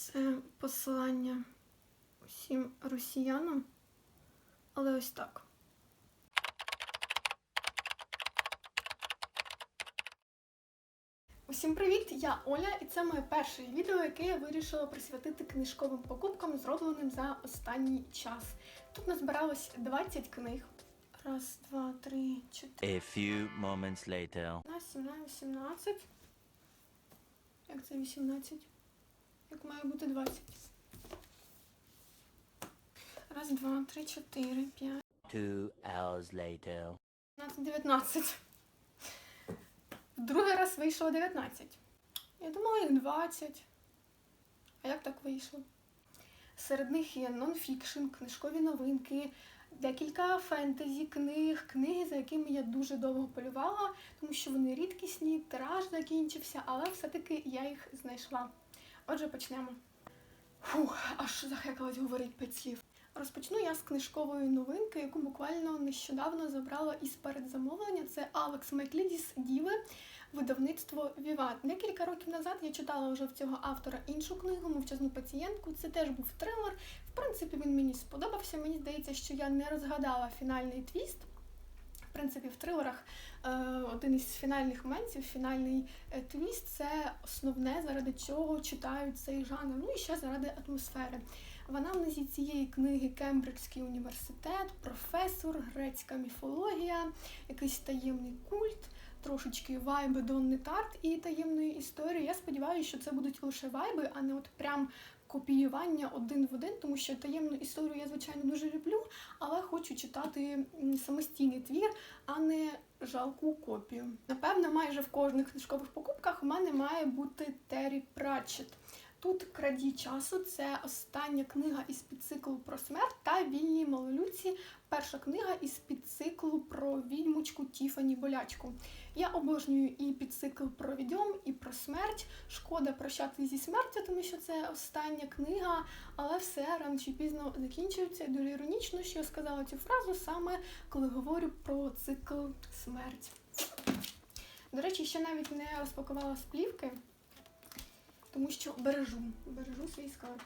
Це посилання усім росіянам, але ось так. Усім привіт! Я Оля, і це моє перше відео, яке я вирішила присвятити книжковим покупкам, зробленим за останній час. Тут назбиралось 20 книг. Раз, два, три, чотири. A few moments later. 17, 18. Як це 18? Як має бути 20? Раз, два, три, чотири, п'ять. Two hours later. 19. В другий раз вийшло 19. Я думала, їх 20. А як так вийшло? Серед них є нонфікшн, книжкові новинки, декілька фентезі книг, книги, за якими я дуже довго полювала, тому що вони рідкісні, тираж закінчився, але все-таки я їх знайшла. Отже, почнемо. Фух, аж захекалась говорить п'ять слів. Розпочну я з книжкової новинки, яку буквально нещодавно забрала із передзамовлення. Це Алекс Майклідіс Діви, видавництво Віват. Декілька років назад я читала вже в цього автора іншу книгу Мовчазну пацієнтку. Це теж був трилер. В принципі, він мені сподобався. Мені здається, що я не розгадала фінальний твіст. В принципі, в трилерах е, один із фінальних моментів, фінальний е, твіст це основне, заради чого читають цей жанр. Ну і ще заради атмосфери. В анамнезі цієї книги Кембриджський університет, професор, грецька міфологія, якийсь таємний культ, трошечки вайби Донни Тарт і таємної історії. Я сподіваюся, що це будуть лише вайби, а не от прям копіювання один в один, тому що таємну історію я, звичайно, дуже люблю, але хочу читати самостійний твір, а не жалку копію. Напевно, майже в кожних книжкових покупках у мене має бути Террі Пратчет. Тут крадій часу це остання книга із підциклу про смерть та вільні малолюдці. Перша книга із підциклу про відьмочку Тіфані Болячку. Я обожнюю і підцикл про відьом, і про смерть. Шкода прощати зі смертю, тому що це остання книга, але все рано чи пізно закінчується. Дуже іронічно, що я сказала цю фразу саме коли говорю про цикл смерть. До речі, ще навіть не розпакувала сплівки тому що бережу, бережу свій скарб.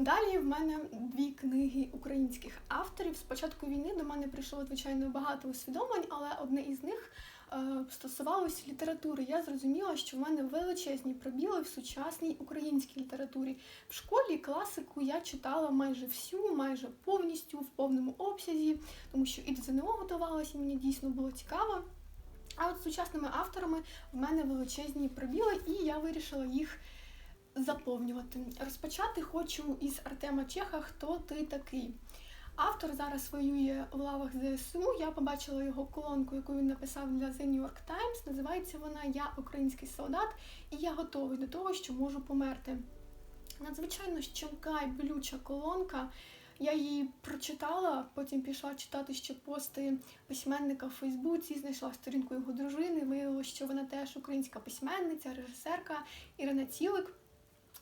Далі в мене дві книги українських авторів. З початку війни до мене прийшло звичайно багато усвідомлень, але одне із них е, стосувалось літератури. Я зрозуміла, що в мене величезні пробіли в сучасній українській літературі. В школі класику я читала майже всю, майже повністю в повному обсязі, тому що і до ЗНО готувалася, мені дійсно було цікаво. А от сучасними авторами в мене величезні пробіли, і я вирішила їх заповнювати. Розпочати хочу із Артема Чеха Хто ти такий? Автор зараз воює в лавах ЗСУ. Я побачила його колонку, яку він написав для The New York Times. Називається вона Я український солдат, і я готовий до того, що можу померти. Надзвичайно щелка і болюча колонка. Я її прочитала, потім пішла читати ще пости письменника в Фейсбуці, знайшла сторінку його дружини. Виявилося, що вона теж українська письменниця, режисерка Ірина Цілик.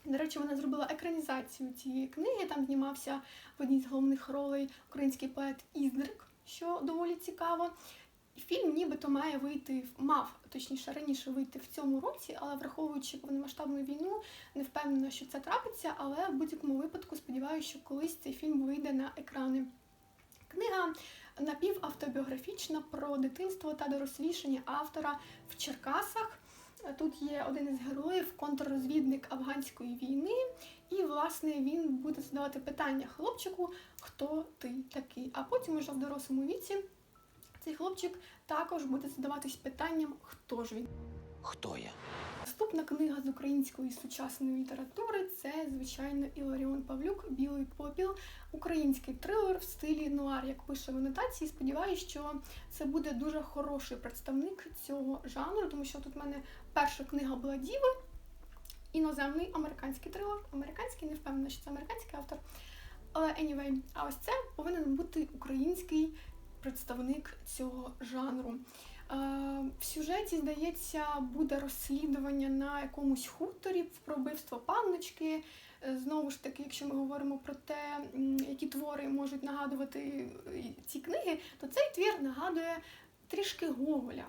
До речі, вона зробила екранізацію цієї книги. Там знімався в одній з головних ролей український поет Іздрик, що доволі цікаво. Фільм нібито має вийти, мав точніше раніше вийти в цьому році, але враховуючи повномасштабну війну, не впевнена, що це трапиться. Але в будь-якому випадку сподіваюся, що колись цей фільм вийде на екрани. Книга напівавтобіографічна про дитинство та дорослішання автора в Черкасах. Тут є один із героїв, контррозвідник афганської війни, і власне він буде задавати питання хлопчику, хто ти такий. А потім уже в дорослому віці цей хлопчик також буде задаватись питанням, хто ж він. Хто я? Наступна книга з української сучасної літератури це, звичайно, Іларіон Павлюк Білий попіл, український трилер в стилі нуар, як пише в анотації. Сподіваюся, що це буде дуже хороший представник цього жанру, тому що тут в мене перша книга була Діви, іноземний американський трилер. Американський, не впевнена, що це американський автор. Але anyway, а ось це повинен бути український представник цього жанру. Е, В сюжеті, здається, буде розслідування на якомусь хуторі про вбивство панночки. Е, Знову ж таки, якщо ми говоримо про те, які твори можуть нагадувати е, ці книги, то цей твір нагадує трішки Гоголя.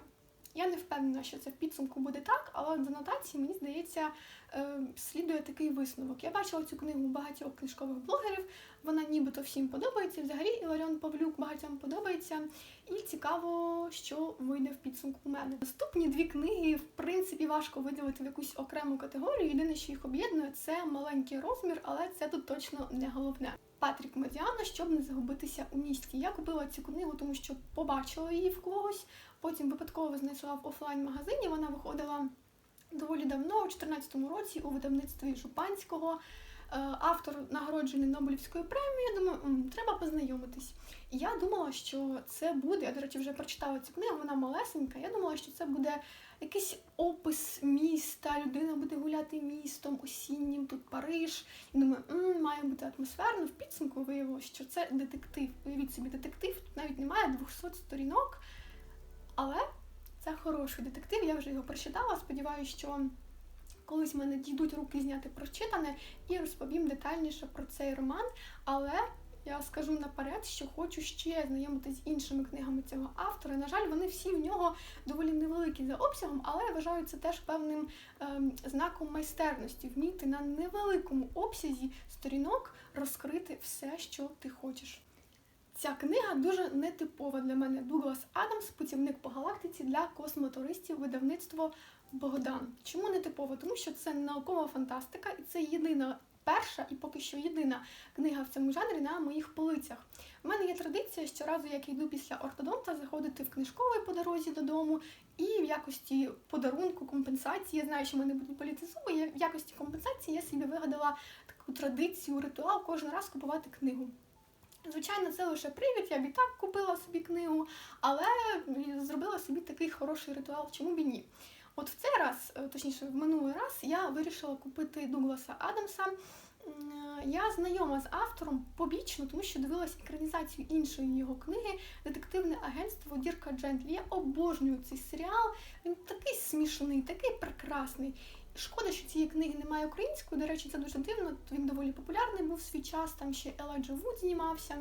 Я не впевнена, що це в підсумку буде так, але з анотації, мені здається, е, слідує такий висновок. Я бачила цю книгу багатьох книжкових блогерів. Вона нібито всім подобається. Взагалі Іларіон Павлюк багатьом подобається. І цікаво, що вийде в підсумку у мене. Наступні дві книги, в принципі, важко виділити в якусь окрему категорію. Єдине, що їх об'єднує, це маленький розмір, але це тут точно не головне. Патрік Медіана, щоб не загубитися у місті. Я купила цю книгу, тому що побачила її в когось. Потім випадково знайшла в офлайн-магазині. Вона виходила доволі давно, у 2014 році, у видавництві Жупанського. Е, Автор нагороджений Нобелівською премією. Думаю, треба познайомитись. І я думала, що це буде. Я, до речі, вже прочитала цю книгу, вона малесенька. Я думала, що це буде якийсь опис міста, людина буде гуляти містом осіннім, тут Париж. І думаю, «М, має бути атмосферно. В підсумку виявилося, що це детектив. Уявіть собі, детектив. Тут навіть немає 200 сторінок, але це хороший детектив. Я вже його прочитала. Сподіваюся, що колись в мене дійдуть руки зняти прочитане і розповім детальніше про цей роман. Але я скажу наперед, що хочу ще знайомитися з іншими книгами цього автора. На жаль, вони всі в нього доволі невеликі за обсягом, але я вважаю це теж певним ем, знаком майстерності вміти на невеликому обсязі сторінок розкрити все, що ти хочеш. Ця книга дуже нетипова для мене. Дуглас Адамс, путівник по галактиці для космотуристів, видавництво Богдан. Чому нетипова? Тому що це наукова фантастика, і це єдина перша і поки що єдина книга в цьому жанрі на моїх полицях. У мене є традиція щоразу, як йду після ортодонта, заходити в книжковий по дорозі додому, і в якості подарунку, компенсації, я знаю, що мене будуть боліти зуби, в якості компенсації я собі вигадала таку традицію, ритуал кожен раз купувати книгу. Звичайно, це лише привід, я б і так купила собі книгу, але зробила собі такий хороший ритуал, чому б і ні. От в цей раз, е, точніше, в минулий раз, я вирішила купити Дугласа Адамса. Я знайома з автором побічно, тому що дивилась екранізацію іншої його книги Детективне агентство Дірка Джентлі. Я обожнюю цей серіал. Він такий смішний, такий прекрасний. Шкода, що цієї книги немає української. До речі, це дуже дивно. Він доволі популярний був свій час. Там ще Елайджа Вуд знімався.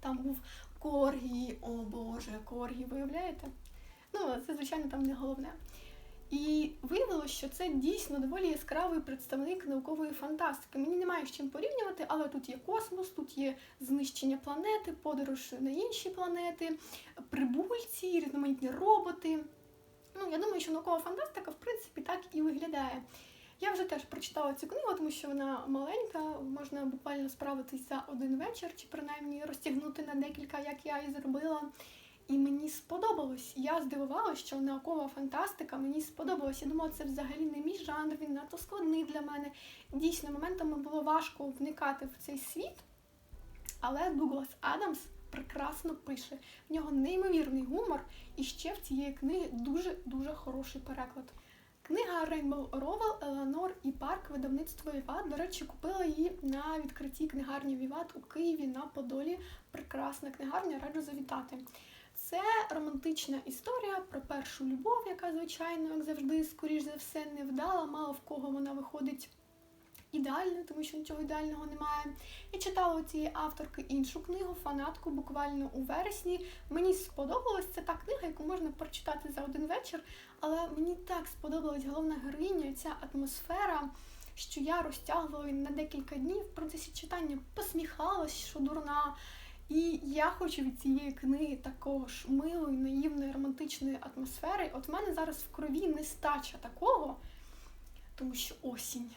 Там був Коргі. О Боже, Коргі, виявляєте? Ну, це, звичайно, там не головне. І виявилося, що це дійсно доволі яскравий представник наукової фантастики. Мені немає з чим порівнювати, але тут є космос, тут є знищення планети, подорож на інші планети, прибульці, різноманітні роботи. Ну, я думаю, що наукова фантастика, в принципі, так і виглядає. Я вже теж прочитала цю книгу, тому що вона маленька, можна буквально справитись за один вечір, чи принаймні розтягнути на декілька, як я і зробила. І мені сподобалось. Я здивувалася, що наукова фантастика мені сподобалась. Я думала, це взагалі не мій жанр, він надто складний для мене. Дійсно, моментами було важко вникати в цей світ, але Дуглас Адамс прекрасно пише. В нього неймовірний гумор, і ще в цієї книги дуже-дуже хороший переклад. Книга Рейнбоу Ровел, Елеонор і Парк видавництво Віват. До речі, купила її на відкритті книгарні Віват у Києві на Подолі. Прекрасна книгарня, раджу завітати. Це романтична історія про першу любов, яка, звичайно, як завжди, скоріш за все, не вдала. Мало в кого вона виходить ідеально, тому що нічого ідеального немає. Я читала у цієї авторки іншу книгу, фанатку, буквально у вересні. Мені сподобалась це та книга, яку можна прочитати за один вечір, але мені так сподобалась головна героїня, ця атмосфера. Що я розтягувала на декілька днів в процесі читання, посміхалась, що дурна. І я хочу від цієї книги такого ж милої, наївної, романтичної атмосфери. От в мене зараз в крові нестача такого, тому що осінь.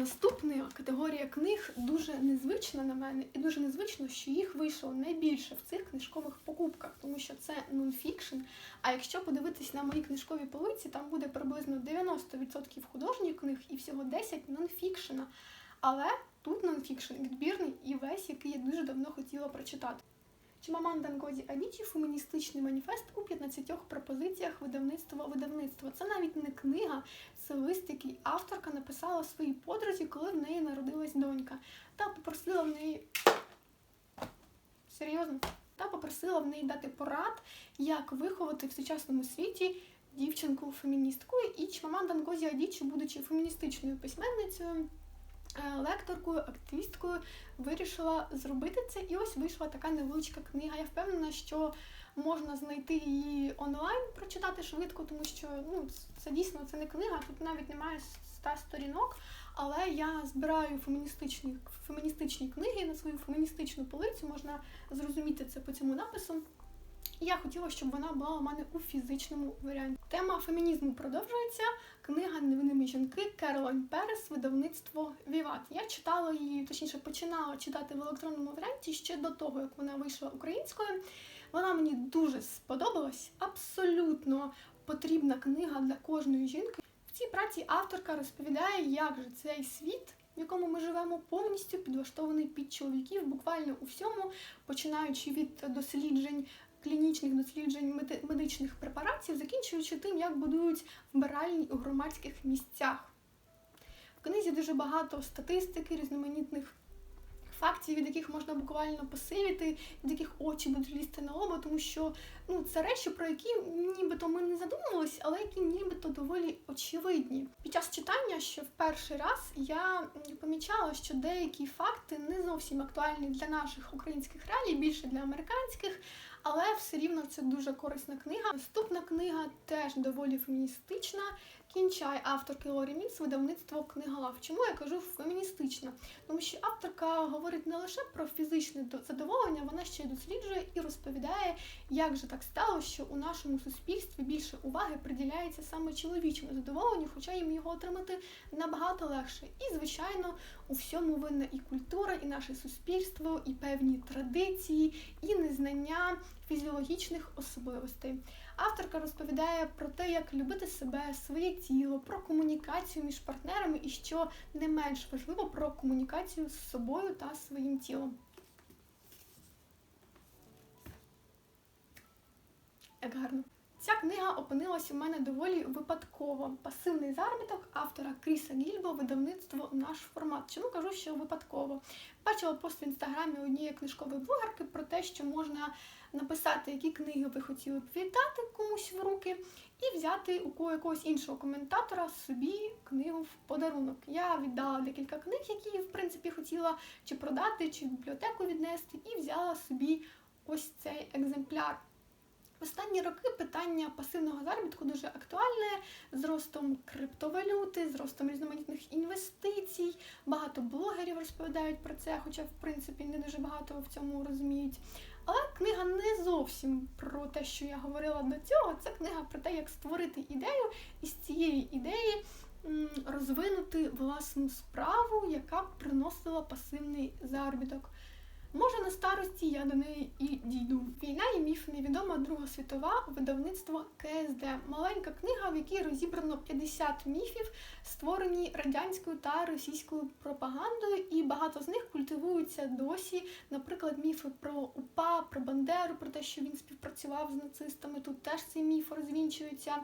Наступна категорія книг дуже незвична на мене, і дуже незвично, що їх вийшло найбільше в цих книжкових покупках, тому що це нонфікшн. А якщо подивитись на мої книжкові полиці, там буде приблизно 90% художніх книг і всього 10 нонфікшена. Але тут нонфікшн відбірний і весь, який я дуже давно хотіла прочитати. Чимаманда Ngozi Адічі феміністичний маніфест у 15 пропозиціях видавництва видавництва. Це навіть не книга, це лист, який авторка написала своїй подрузі, коли в неї народилась донька, та попросила в неї серйозно, та попросила в неї дати порад, як виховати в сучасному світі дівчинку феміністку. І Чимаманда Ngozi Адічі, будучи феміністичною письменницею. Е, Лекторкою, активісткою вирішила зробити це, і ось вийшла така невеличка книга. Я впевнена, що можна знайти її онлайн, прочитати швидко, тому що ну, це дійсно це не книга, тут навіть немає ста сторінок. Але я збираю феміністичні, феміністичні книги на свою феміністичну полицю, можна зрозуміти це по цьому напису. І я хотіла, щоб вона була у мене у фізичному варіанті. Тема фемінізму продовжується. Книга Невинні жінки Керолайн Перес, видавництво Віват. Я читала її, точніше, починала читати в електронному варіанті ще до того, як вона вийшла українською. Вона мені дуже сподобалась. Абсолютно потрібна книга для кожної жінки. В цій праці авторка розповідає, як же цей світ, в якому ми живемо, повністю підлаштований під чоловіків, буквально у всьому, починаючи від досліджень. Клінічних досліджень меди- медичних препаратів, закінчуючи тим, як будують вбиральні у громадських місцях. В книзі дуже багато статистики, різноманітних фактів, від яких можна буквально посивіти, від яких очі будуть лізти на лоба, тому що ну, це речі, про які нібито ми не задумувались, але які нібито доволі очевидні. Під час читання, що в перший раз я помічала, що деякі факти не зовсім актуальні для наших українських реалій, більше для американських. Але все рівно це дуже корисна книга. Наступна книга теж доволі феміністична. Кінчай авторки Лорі Міц, видавництво книголав. Чому я кажу феміністична? Тому що авторка говорить не лише про фізичне задоволення, вона ще й досліджує і розповідає, як же так стало, що у нашому суспільстві більше уваги приділяється саме чоловічому задоволенню, хоча їм його отримати набагато легше. І, звичайно, у всьому винна і культура, і наше суспільство, і певні традиції, і незнання фізіологічних особливостей. Авторка розповідає про те, як любити себе, своє тіло, про комунікацію між партнерами і що не менш важливо про комунікацію з собою та своїм тілом. Як гарно. Ця книга опинилась у мене доволі випадково. Пасивний заробіток автора Кріса Гільбо, видавництво наш формат. Чому кажу, що випадково? Бачила пост в інстаграмі однієї книжкової блогерки про те, що можна написати, які книги ви хотіли б віддати комусь в руки, і взяти у кого якогось іншого коментатора собі книгу в подарунок. Я віддала декілька книг, які в принципі хотіла чи продати, чи в бібліотеку віднести, і взяла собі ось цей екземпляр. В останні роки питання пасивного заробітку дуже актуальне з ростом криптовалюти, з ростом різноманітних інвестицій. Багато блогерів розповідають про це, хоча, в принципі, не дуже багато в цьому розуміють. Але книга не зовсім про те, що я говорила до цього. Це книга про те, як створити ідею і з цієї ідеї розвинути власну справу, яка б приносила пасивний заробіток. Може, на старості я до неї і дійду. Війна і міф невідома Друга світова, видавництво КСД. Маленька книга, в якій розібрано 50 міфів, створені радянською та російською пропагандою, і багато з них культивуються досі. Наприклад, міфи про УПА, про Бандеру, про те, що він співпрацював з нацистами. Тут теж цей міф розвінчується.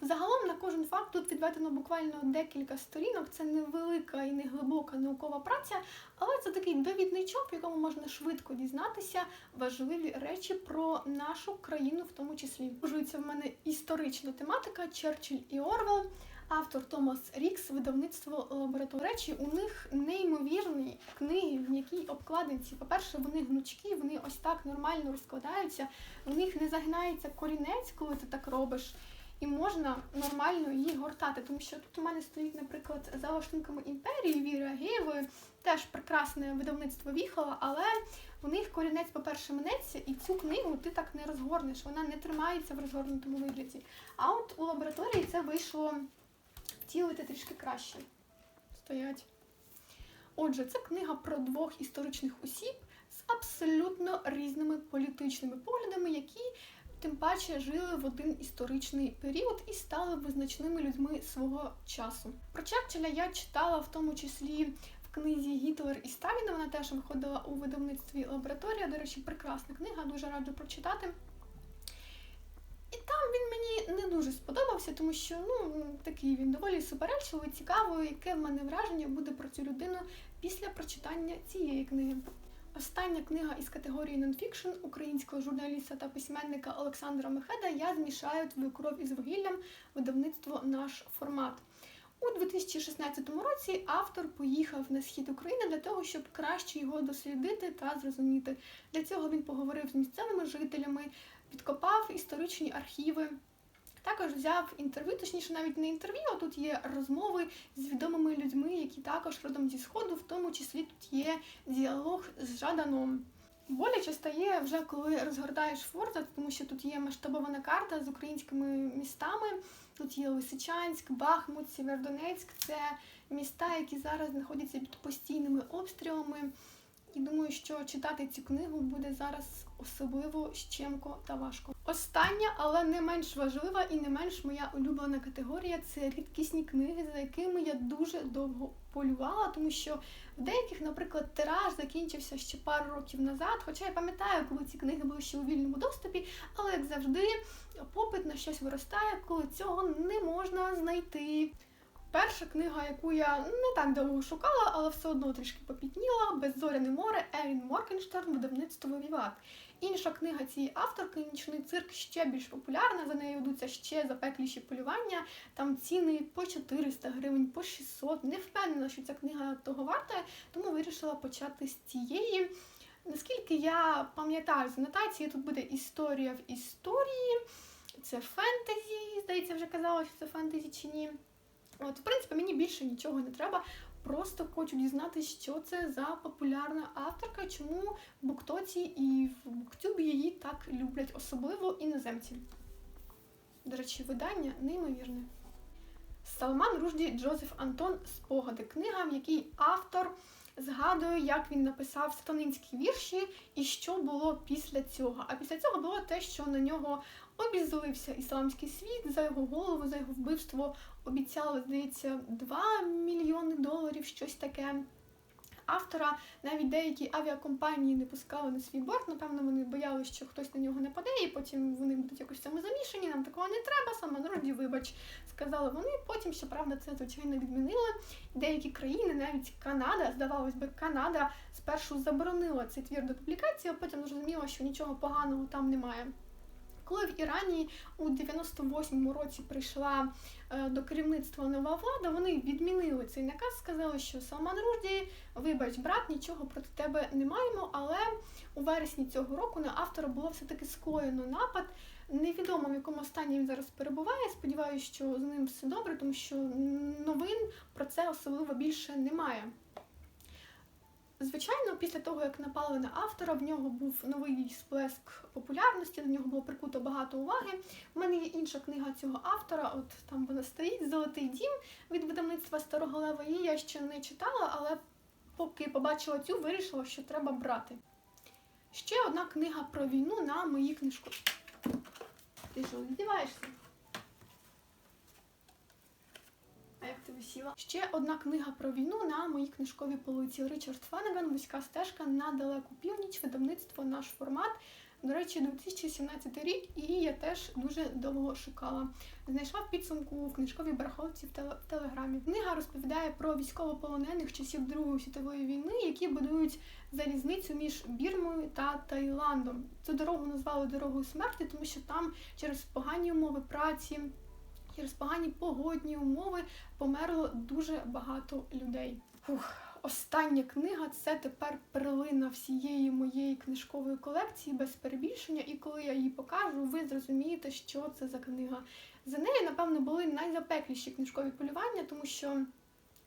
Загалом на кожен факт тут відведено буквально декілька сторінок. Це невелика і не глибока наукова праця, але це такий довідничок, в якому можна швидко дізнатися важливі речі про нашу країну, в тому числі. Продовжується в мене історична тематика Черчилль і Орвел. Автор Томас Рікс, видавництво лабораторії. Речі у них неймовірні книги, в якій обкладинці. По-перше, вони гнучкі, вони ось так нормально розкладаються. У них не загинається корінець, коли ти так робиш. І можна нормально її гортати, тому що тут у мене стоїть, наприклад, за лаштунками імперії Віри Агеєвої, теж прекрасне видавництво Віхова, але у них корінець, по-перше, минеться, і цю книгу ти так не розгорнеш, вона не тримається в розгорнутому вигляді. А от у лабораторії це вийшло втілити трішки краще. Стоять. Отже, це книга про двох історичних осіб з абсолютно різними політичними поглядами, які тим паче жили в один історичний період і стали визначними людьми свого часу. Про Черчилля я читала в тому числі в книзі Гітлер і Сталін. Вона теж виходила у видавництві лабораторія. До речі, прекрасна книга, дуже раджу прочитати. І там він мені не дуже сподобався, тому що ну такий він доволі суперечливий, цікавий, яке в мене враження буде про цю людину після прочитання цієї книги. Остання книга із категорії нонфікшн українського журналіста та письменника Олександра Мехеда Я змішаю твою кров із вугіллям видавництво наш формат. У 2016 році автор поїхав на схід України для того, щоб краще його дослідити та зрозуміти. Для цього він поговорив з місцевими жителями, підкопав історичні архіви. Також взяв інтерв'ю, точніше, навіть не інтерв'ю, а тут є розмови з відомими людьми, які також родом зі сходу, в тому числі тут є діалог з Жаданом. Боляче стає вже коли розгортаєш форза, тому що тут є масштабована карта з українськими містами. Тут є Лисичанськ, Бахмут, Сєвєродонецьк. Це міста, які зараз знаходяться під постійними обстрілами. І думаю, що читати цю книгу буде зараз особливо щемко та важко. Остання, але не менш важлива і не менш моя улюблена категорія це рідкісні книги, за якими я дуже довго полювала, тому що в деяких, наприклад, тираж закінчився ще пару років назад. Хоча я пам'ятаю, коли ці книги були ще у вільному доступі, але як завжди, попит на щось виростає, коли цього не можна знайти. Перша книга, яку я не так довго шукала, але все одно трішки попітніла Беззоряне море Ерін Моркенштерн, видавництво Віват. Інша книга цієї авторки Нічний цирк ще більш популярна. За нею ведуться ще запекліші полювання. Там ціни по 400 гривень, по 600. Не впевнена, що ця книга того варта, тому вирішила почати з цієї. Наскільки я пам'ятаю з анотації, тут буде історія в історії, це фентезі, здається, вже казала, що це фентезі чи ні. От, в принципі, мені більше нічого не треба. Просто хочу дізнатися, що це за популярна авторка, чому в Буктоці і в Буктюбі її так люблять, особливо іноземці. До речі, видання неймовірне. Салман Ружді Джозеф Антон Спогади. Книга, в якій автор згадує, як він написав сатанинські вірші і що було після цього. А після цього було те, що на нього обізлився ісламський світ за його голову, за його вбивство обіцяли, здається, 2 мільйони доларів, щось таке. Автора навіть деякі авіакомпанії не пускали на свій борт. Напевно, вони боялися, що хтось на нього нападе, і потім вони будуть якось в цьому замішані. Нам такого не треба, саме народі, вибач, сказали вони. Потім, щоправда, це звичайно відмінили. Деякі країни, навіть Канада, здавалось би, Канада спершу заборонила цей твір до публікації, а потім зрозуміла, що нічого поганого там немає. Коли в Ірані у 98-му році прийшла е, до керівництва нова влада, вони відмінили цей наказ, сказали, що Салман Ружді, вибач, брат, нічого проти тебе не маємо, але у вересні цього року на автора було все-таки скоєно напад. Невідомо в якому стані він зараз перебуває. Сподіваюся, що з ним все добре, тому що новин про це особливо більше немає. Звичайно, після того, як напали на автора, в нього був новий сплеск популярності, до нього було прикуто багато уваги. У мене є інша книга цього автора, от там вона стоїть Золотий дім від видавництва Старого Лева. Її я ще не читала, але поки побачила цю, вирішила, що треба брати. Ще одна книга про війну на моїй книжку. Ти що, здіваєшся? Як ти висіла? Ще одна книга про війну на моїй книжковій полиці. Ричард Феннеган, Вузька стежка на далеку північ, видавництво наш формат. До речі, 2017 рік, і я теж дуже довго шукала. Знайшла підсумку в книжковій барахолці в, теле- в телеграмі. Книга розповідає про військовополонених часів Другої світової війни, які будують залізницю між Бірмою та Таїландом. Цю дорогу назвали дорогою смерті, тому що там через погані умови праці, через погані погодні умови померло дуже багато людей. Фух. Остання книга це тепер перлина всієї моєї книжкової колекції без перебільшення, і коли я її покажу, ви зрозумієте, що це за книга. За нею, напевно, були найзапекліші книжкові полювання, тому що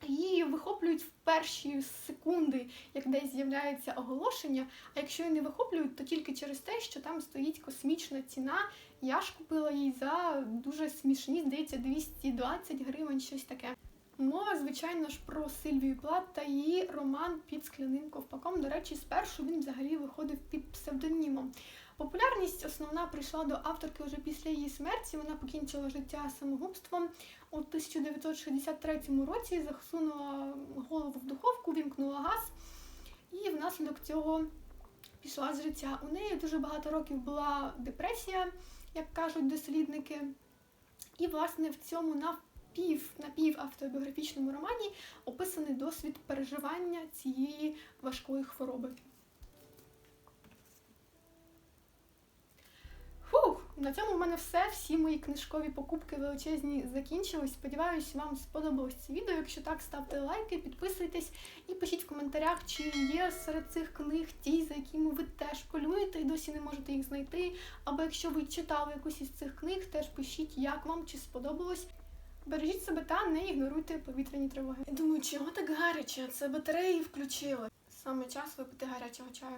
її вихоплюють в перші секунди, як десь з'являється оголошення. А якщо її не вихоплюють, то тільки через те, що там стоїть космічна ціна. Я ж купила її за дуже смішні, здається, 220 гривень, щось таке. Мова, звичайно ж, про Сильвію Плат та її роман під скляним ковпаком. До речі, спершу він взагалі виходив під псевдонімом. Популярність основна прийшла до авторки вже після її смерті. Вона покінчила життя самогубством у 1963 році, засунула голову в духовку, вімкнула газ, і внаслідок цього пішла з життя. У неї дуже багато років була депресія, як кажуть дослідники. І, власне, в цьому напів, напівавтобіографічному романі описаний досвід переживання цієї важкої хвороби. На цьому в мене все. Всі мої книжкові покупки величезні закінчились. Сподіваюсь, вам сподобалось це відео. Якщо так, ставте лайки, підписуйтесь і пишіть в коментарях, чи є серед цих книг ті, за якими ви теж полюєте і досі не можете їх знайти. Або якщо ви читали якусь із цих книг, теж пишіть, як вам чи сподобалось. Бережіть себе та не ігноруйте повітряні тривоги. Я думаю, чого так гаряче? Це батареї включили. Саме час випити гарячого чаю.